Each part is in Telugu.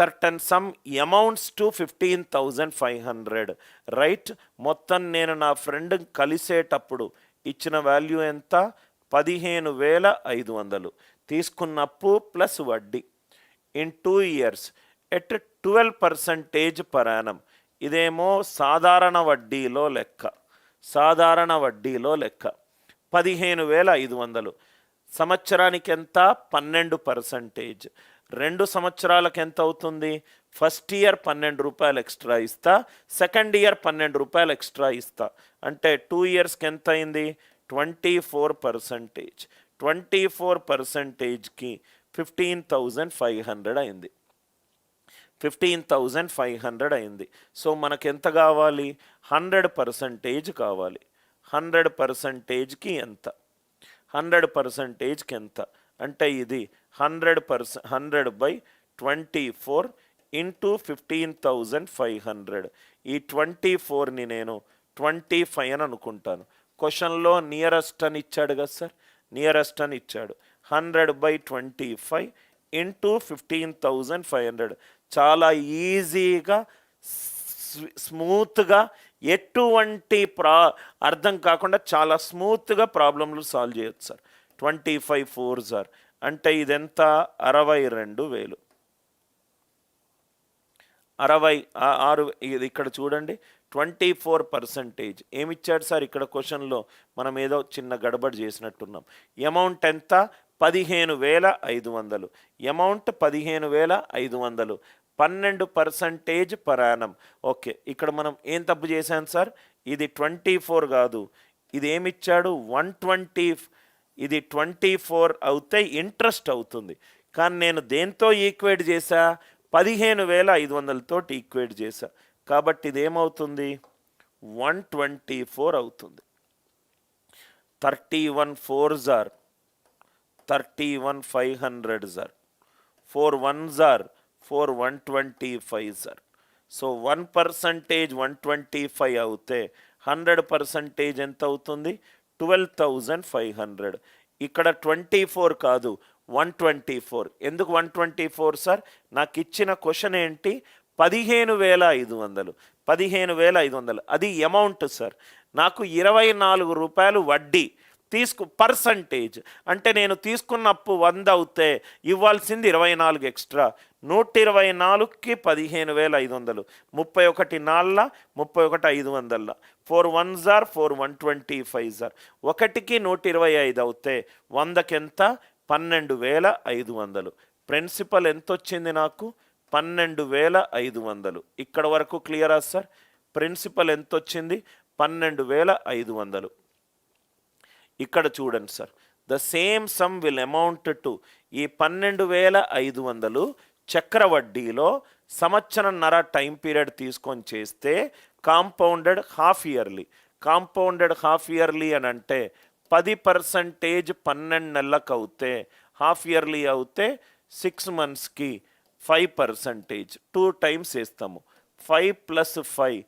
Certain sum amounts to fifteen thousand five hundred right మొత్తం నేను నా ఫ్రెండ్ కలిసేటప్పుడు ఇచ్చిన వాల్యూ ఎంత? పదిహేను వేల ఐదు వందలు. తీసుకున్న అప్పు ప్లస్ వడ్డీ. In two years at twelve percentage per annum ఇదేమో సాధారణ వడ్డీలో లెక్క. సాధారణ వడ్డీలో లెక్క. పదిహేను వేల ఐదు వందలు. సంవత్సరానికి ఎంత? పన్నెండు పర్సంటేజ్ రెండు సంవత్సరాలకు ఎంత అవుతుంది? ఫస్ట్ ఇయర్ పన్నెండు రూపాయలు ఎక్స్ట్రా ఇస్తా సెకండ్ ఇయర్ పన్నెండు రూపాయలు ఎక్స్ట్రా ఇస్తా. అంటే టూ ఇయర్స్కి ఎంత అయింది? Twenty four percentage. Twenty four పర్సంటేజ్కి fifteen thousand five hundred అయింది. ఫిఫ్టీన్ థౌజండ్ ఫైవ్ హండ్రెడ్ అయింది. సో మనకు ఎంత కావాలి? హండ్రెడ్ పర్సంటేజ్ కావాలి. హండ్రెడ్ పర్సంటేజ్కి ఎంత? హండ్రెడ్ పర్సంటేజ్కి ఎంత? అంటే ఇది hundred per hundred by twenty four into fifteen thousand five hundred. ఈ ట్వంటీ ఫోర్ని నేను ట్వంటీ ఫైవ్ అని అనుకుంటాను. క్వశ్చన్లో నియరెస్ట్ అని ఇచ్చాడు కదా సార్? నియరెస్ట్ అని ఇచ్చాడు hundred by twenty five into fifteen thousand five hundred. చాలా ఈజీగా స్మూత్గా ఎటువంటి ప్రా అర్థం కాకుండా చాలా స్మూత్గా ప్రాబ్లంలు సాల్వ్ చేయొచ్చు sir. Twenty five four sir. అంటే ఇదెంత? అరవై రెండు వేలు. అరవై ఆరు ఇది ఇక్కడ చూడండి. Twenty four percentage. ఏమిచ్చాడు సార్ ఇక్కడ క్వశ్చన్లో? మనం ఏదో చిన్న గడబడి చేసినట్టున్నాం. అమౌంట్ ఎంత? పదిహేను వేల ఐదు వందలు. అమౌంట్ పదిహేను వేల ఐదు వందలు. పన్నెండు పర్సంటేజ్ పరాణం. ఓకే ఇక్కడ మనం ఏం తప్పు చేశాం సార్? ఇది ట్వంటీ ఫోర్ కాదు. ఇది ఏమిచ్చాడు? వన్ ట్వంటీ ఇది ట్వంటీ ఫోర్ అవుతే ఇంట్రెస్ట్ అవుతుంది. కానీ నేను దేంతో ఈక్వేట్ చేశా? పదిహేను వేల ఐదు వందలతో ఈక్వేట్ చేశా. కాబట్టి ఇది ఏమవుతుంది వన్ ట్వంటీ ఫోర్ అవుతుంది. Thirty one four jar. Thirty one five hundred jar. Four one jar four one twenty five jar. So one percentage one twenty five అవుతే హండ్రెడ్ పర్సంటేజ్ ఎంత అవుతుంది ట్వెల్వ్ థౌజండ్ ఫైవ్ హండ్రెడ్ ఇక్కడ ట్వంటీ ఫోర్ కాదు వన్ ట్వంటీ ఫోర్ ఎందుకు వన్ ట్వంటీ ఫోర్ సార్? నాకు ఇచ్చిన క్వశ్చన్ ఏంటి? పదిహేను వేల ఐదు వందలు. పదిహేను వేల ఐదు వందలు. అది అమౌంట్ సార్. నాకు ఇరవై నాలుగు రూపాయలు వడ్డీ. తీసుకు పర్సంటేజ్ అంటే నేను తీసుకున్న అప్పు వంద అవుతే ఇవ్వాల్సింది ఇరవై నాలుగు ఎక్స్ట్రా నూట ఇరవై నాలుగుకి పదిహేను వేల ఐదు వందలు. ముప్పై ఒకటి నాళ్ళ ముప్పై ఒకటి ఐదు వందల four one jar four one twenty five jar. ఒకటికి నూట ఇరవై ఐదు అవుతే వందకెంత? పన్నెండు వేల ఐదు వందలు. ప్రిన్సిపల్ ఎంత వచ్చింది నాకు? పన్నెండు వేల ఐదు వందలు. ఇక్కడ వరకు క్లియరా సార్? ప్రిన్సిపల్ ఎంత వచ్చింది పన్నెండు వేల ఐదు వందలు. ఇక్కడ చూడండి sir. The same sum will amount to ఈ పన్నెండు వేల ఐదు వందలు చక్ర వడ్డీలో సంవత్సరంన్నర టైం పీరియడ్ తీసుకొని చేస్తే compounded half yearly. Compounded half yearly అని అంటే పది పర్సంటేజ్ పన్నెండు నెలలకు అవుతే హాఫ్ ఇయర్లీ అవుతే సిక్స్ మంత్స్కి ఫైవ్ పర్సంటేజ్ టూ టైమ్స్ వేస్తాము. Five plus five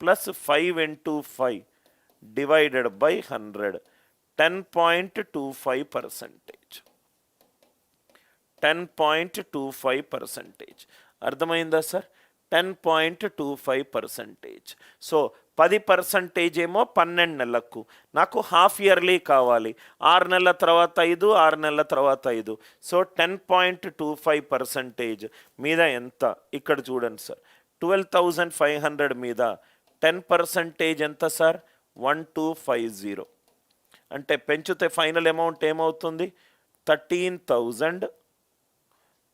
plus five into five divided by hundred ten point two five percentage. Ten point two five percentage అర్థమైందా sir ten point two five percentage so పది పర్సంటేజ్ ఏమో పన్నెండు నెలలకు. నాకు హాఫ్ ఇయర్లీ కావాలి. ఆరు నెలల తర్వాత ఐదు ఆరు నెలల తర్వాత ఐదు. So ten point two five percentage మీద ఎంత? ఇక్కడ చూడండి sir twelve thousand five hundred మీద టెన్ పర్సంటేజ్ ఎంత sir one two five zero అంటే పెంచితే ఫైనల్ అమౌంట్ ఏమవుతుంది? Thirteen thousand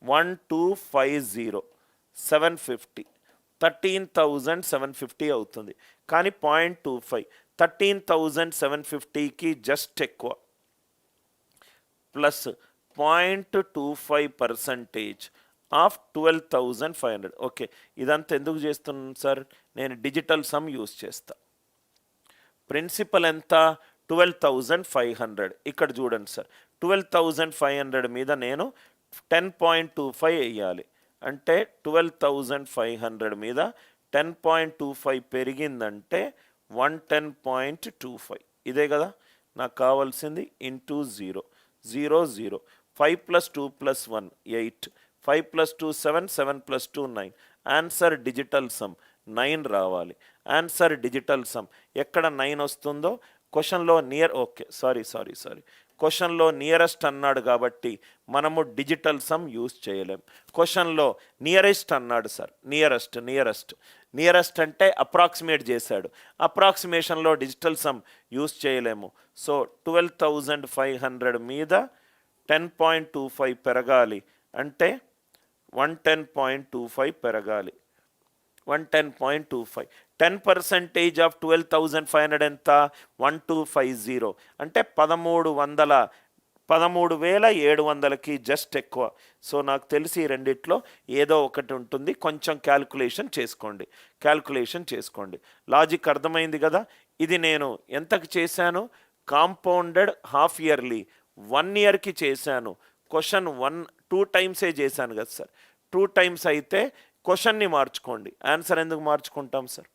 one two five zero seven fifty thirteen thousand seven fifty అవుతుంది. కానీ point two five thirteen thousand seven ఫిఫ్టీకి జస్ట్ ఎక్కువ. Plus point two five percentage of twelve thousand five hundred okay ఇదంతా ఎందుకు చేస్తున్నాను సార్? నేను డిజిటల్ సమ్ యూస్ చేస్తా. ప్రిన్సిపల్ ఎంత? ట్వెల్వ్ థౌజండ్ ఫైవ్ హండ్రెడ్ ఇక్కడ చూడండి sir twelve thousand five hundred మీద నేను టెన్ పాయింట్ టూ ఫైవ్ వేయాలి. అంటే ట్వెల్వ్ థౌజండ్ ఫైవ్ హండ్రెడ్ మీద ten point two five పెరిగిందంటే one ten point two five ఇదే కదా? నాకు కావాల్సింది into zero zero zero five plus two plus one eight five plus two seven seven plus two nine answer digital sum nine రావాలి. ఆన్సర్ డిజిటల్ సమ్ ఎక్కడ నైన్ వస్తుందో? క్వశ్చన్లో near okay sorry sorry sorry క్వశ్చన్లో నియరెస్ట్ అన్నాడు కాబట్టి మనము డిజిటల్ సమ్ యూజ్ చేయలేం. క్వశ్చన్లో నియరెస్ట్ అన్నాడు సార్ నియరెస్ట్ నియరెస్ట్ నియరెస్ట్ అంటే అప్రాక్సిమేట్ చేశాడు. అప్రాక్సిమేషన్లో డిజిటల్ సమ్ యూజ్ చేయలేము. So twelve thousand five hundred మీద టెన్ పాయింట్ టూ ఫైవ్ పెరగాలి. అంటే one ten point two five పెరగాలి. One ten point two five. Ten percentage of twelve thousand five hundred ఎంత? One two five zero. అంటే పదమూడు వందల పదమూడు వేల ఏడు వందలకి జస్ట్ ఎక్కువ. సో నాకు తెలిసి రెండిట్లో ఏదో ఒకటి ఉంటుంది. కొంచెం క్యాల్కులేషన్ చేసుకోండి. క్యాల్కులేషన్ చేసుకోండి. లాజిక్ అర్థమైంది కదా? ఇది నేను ఎంతకు చేశాను? Compounded half yearly. వన్ ఇయర్కి చేశాను. క్వశ్చన్ వన్ టూ టైమ్సే చేశాను కదా సార్. టూ టైమ్స్ అయితే క్వశ్చన్ని మార్చుకోండి. ఆన్సర్ ఎందుకు మార్చుకుంటాం సార్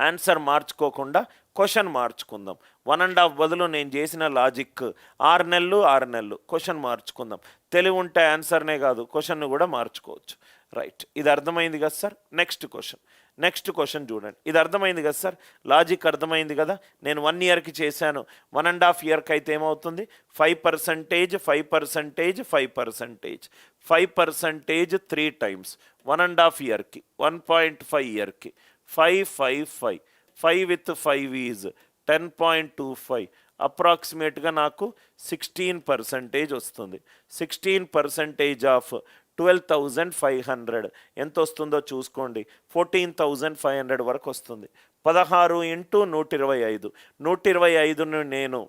ఆన్సర్ మార్చుకోకుండా క్వశ్చన్ మార్చుకుందాం. వన్ అండ్ హాఫ్ బదులు నేను చేసిన లాజిక్ ఆరు నెలలు ఆరు నెలలు. క్వశ్చన్ మార్చుకుందాం. తెలివి ఉంటే ఆన్సర్నే కాదు క్వశ్చన్ కూడా మార్చుకోవచ్చు. రైట్ ఇది అర్థమైంది కదా sir next question next question చూడండి. ఇది అర్థమైంది కదా సార్ లాజిక్ అర్థమైంది కదా? నేను వన్ ఇయర్కి చేశాను. వన్ అండ్ హాఫ్ ఇయర్కి అయితే ఏమవుతుంది? Five percentage five percentage five percentage five percentage three times one and half ఇయర్కి వన్ పాయింట్ ఫైవ్ ఇయర్కి five five five five with five is ten point two five అప్రాక్సిమేట్గా నాకు సిక్స్టీన్ పర్సంటేజ్ వస్తుంది. Sixteen percentage of twelve thousand five hundred ఎంత వస్తుందో చూసుకోండి. ఫోర్టీన్ థౌజండ్ ఫైవ్ హండ్రెడ్ వరకు వస్తుంది. పదహారు ఇంటూ నూట ఇరవై ఐదు. నూట ఇరవై ఐదును నేను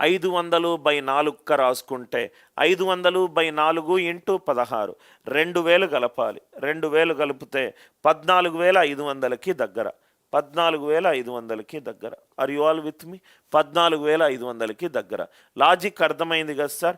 ఐదు వందలు బై నాలుగుక రాసుకుంటే ఐదు వందలు బై నాలుగు ఇంటూ పదహారు. రెండు వేలు కలపాలి రెండు వేలు కలిపితే పద్నాలుగు వేల ఐదు వందలకి దగ్గర. పద్నాలుగు వేల ఐదు వందలకి దగ్గర. Are you all with me పద్నాలుగు వేల ఐదు వందలకి దగ్గర. లాజిక్ అర్థమైంది కదా సార్?